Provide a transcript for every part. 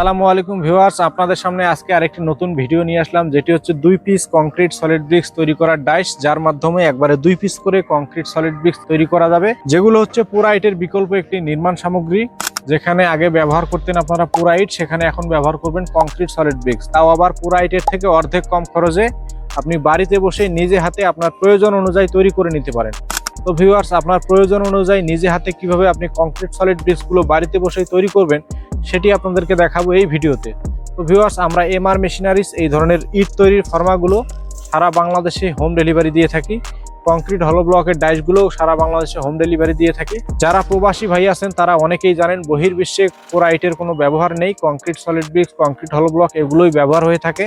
আসসালামু আলাইকুম ভিউয়ার্স, আপনাদের সামনে আজকে আরেকটি নতুন ভিডিও নিয়ে আসলাম, যেটি হচ্ছে দুই পিস কংক্রিট সলিড ব্রিক্স তৈরি করার ডাইস যার মাধ্যমে একবারে দুই পিস করে কংক্রিট সলিড ব্রিক্স তৈরি করা যাবে। যেগুলো হচ্ছে পুরাইটের বিকল্প একটি নির্মাণ সামগ্রী, যেখানে আগে ব্যবহার করতেন আপনারা পুরাইট সেখানে এখন ব্যবহার করবেন কংক্রিট সলিড ব্রিক্স তাও আবার পুরাইটের থেকে অর্ধেক কম খরচে আপনি বাড়িতে বসে নিজে হাতে আপনার প্রয়োজন অনুযায়ী তৈরি করে নিতে পারেন। তো ভিউয়ার্স, আপনার প্রয়োজন অনুযায়ী নিজে হাতে কীভাবে আপনি কংক্রিট সলিড ব্রিক্সগুলো বাড়িতে বসেই তৈরি করবেন সেটি আপনাদেরকে দেখাবো এই ভিডিওতে। তো ভিউয়ার্স আমরা এমআর মেশিনারিজ এই ধরনের ইট তৈরির ফর্মাগুলো সারা বাংলাদেশে হোম ডেলিভারি দিয়ে থাকি। কংক্রিট হলো ব্লকের ডাইসগুলো সারা বাংলাদেশে হোম ডেলিভারি দিয়ে থাকি। যারা প্রবাসী ভাই আছেন, তারা অনেকেই জানেন, বহির্বিশ্বে কোরাইটের কোনো ব্যবহার নেই। কংক্রিট সলিড ব্রিক্স কংক্রিট হলো ব্লক এগুলোই ব্যবহার হয়ে থাকে।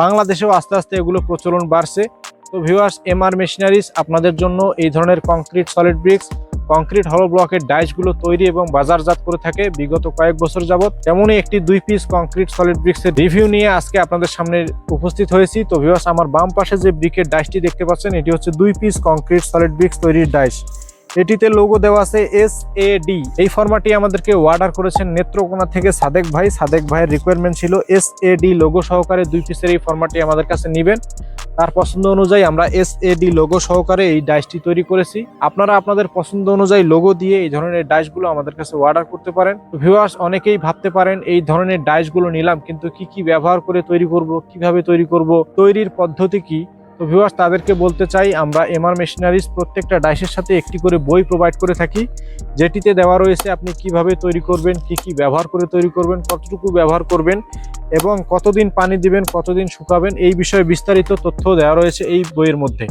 বাংলাদেশেও আস্তে আস্তে এগুলো প্রচলন বাড়ছে। তো ভিউয়ার্স এমআর মেশিনারিজ আপনাদের জন্য এই ধরনের কংক্রিট সলিড ব্রিক্স কংক্রিট হলো ব্লকের ডাইসগুলো তৈরি এবং বাজারজাত করে থাকে বিগত কয়েক বছর যাবত তেমনই একটি দুই পিস কংক্রিট সলিড ব্রিক্সের রিভিউ নিয়ে আজকে আপনাদের সামনে উপস্থিত হয়েছি। তো ভিউয়ার্স আমার বাম পাশে যে ব্রিকের ডাইসটি দেখতে পাচ্ছেন, এটি হচ্ছে দুই পিস কংক্রিট সলিড ব্রিক্স তৈরির ডাইস এটিতে লোগো দেওয়া আছে এস এ ডি এই ফর্মাটি আমাদেরকে অর্ডার করেছেন নেত্রকোনা থেকে সাদেক ভাই। সাদেক ভাইয়ের রিকোয়ারমেন্ট ছিল এস এ ডি লোগো সহকারে দুই পিসের এই ফর্মাটি আমাদের কাছে নেবেন। তার পছন্দ অনুযায়ী আমরা এস এ ডি লোগো সহকারে এই ডাইসটি তৈরি করেছি। আপনারা আপনাদের পছন্দ অনুযায়ী লোগো দিয়ে এই ধরনের ডাইসগুলো আমাদের কাছে অর্ডার করতে পারেন। ভিউয়ার্স অনেকেই ভাবতে পারেন এই ধরনের ডাইসগুলো নিলাম, কিন্তু কি কি ব্যবহার করে তৈরি করব, কীভাবে তৈরি করব, তৈরির পদ্ধতি কি? তো ভিউয়ার্স তাদেরকে বলতে চাই, আমরা এমআর মেশিনারিজ প্রত্যেকটা ডাইসের সাথে একটি করে বই প্রোভাইড করে থাকি। যেটিতে দেওয়া রয়েছে আপনি কীভাবে তৈরি করবেন, কি কি ব্যবহার করে তৈরি করবেন, কতটুকু ব্যবহার করবেন। এবং কতদিন পানি দিবেন, কতদিন শুকাবেন, এই বিষয়ে বিস্তারিত তথ্য দেওয়া রয়েছে এই বইয়ের মধ্যে।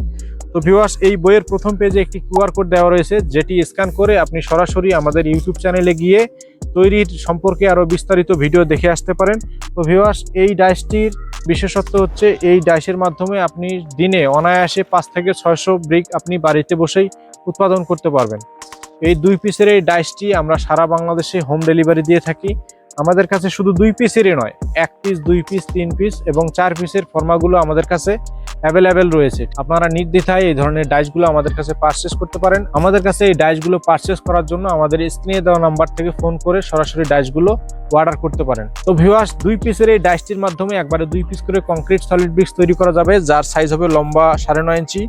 তো ভিউয়ার্স এই বইয়ের প্রথম পেজে একটি কিউআর কোড দেওয়া রয়েছে, যেটি স্ক্যান করে আপনি সরাসরি আমাদের ইউটিউব চ্যানেলে গিয়ে তৈরির সম্পর্কে আরও বিস্তারিত ভিডিও দেখে আসতে পারেন। তো ভিউয়ার্স এই ডাইসটির বিশেষত্ব হচ্ছে এই ডাইসের মাধ্যমে আপনি দিনে অনায়াসে পাঁচ থেকে ছয়শো ব্রিক আপনি বাড়িতে বসেই উৎপাদন করতে পারবেন। এই দুই পিসের এই ডাইসটি আমরা সারা বাংলাদেশে হোম ডেলিভারি দিয়ে থাকি। আমাদের কাছে শুধু দুই পিসেরই নয়, এক পিস দুই পিস তিন পিস এবং চার পিসের ফর্মাগুলো আমাদের কাছে অ্যাভেলেবেল রয়েছে। আপনারা নির্দ্বিধায় এই ধরনের ডাইসগুলো আমাদের কাছে পারচেস করতে পারেন। আমাদের কাছে এই ডাইসগুলো পারচেস করার জন্য আমাদের স্ক্রিনে দেওয়া নাম্বার থেকে ফোন করে সরাসরি ডাইসগুলো অর্ডার করতে পারেন। তো ভিউয়ার্স দুই পিসের এই ডাইসটির মাধ্যমে একবারে দুই পিস করে কংক্রিট সলিড ব্রিক্স তৈরি করা যাবে, যার সাইজ হবে লম্বা সাড়ে নয় ইঞ্চি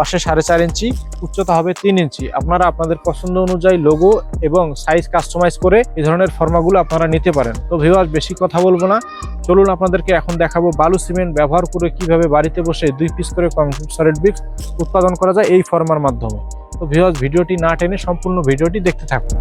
পাশে সাড়ে চার ইঞ্চি, উচ্চতা হবে তিন ইঞ্চি। আপনারা আপনাদের পছন্দ অনুযায়ী লোগো এবং সাইজ কাস্টমাইজ করে এই ধরনের ফর্মাগুলো আপনারা নিতে পারেন। তো ভিউয়ার বেশি কথা বলব না। চলুন আপনাদেরকে এখন দেখাবো বালু সিমেন্ট ব্যবহার করে কীভাবে বাড়িতে বসে দুই পিস করে কংক্রিট সলিড ব্রিক্স উৎপাদন করা যায় এই ফর্মার মাধ্যমে। তো ভিউয়ার্স ভিডিওটি না টেনে সম্পূর্ণ ভিডিওটি দেখতে থাকুন।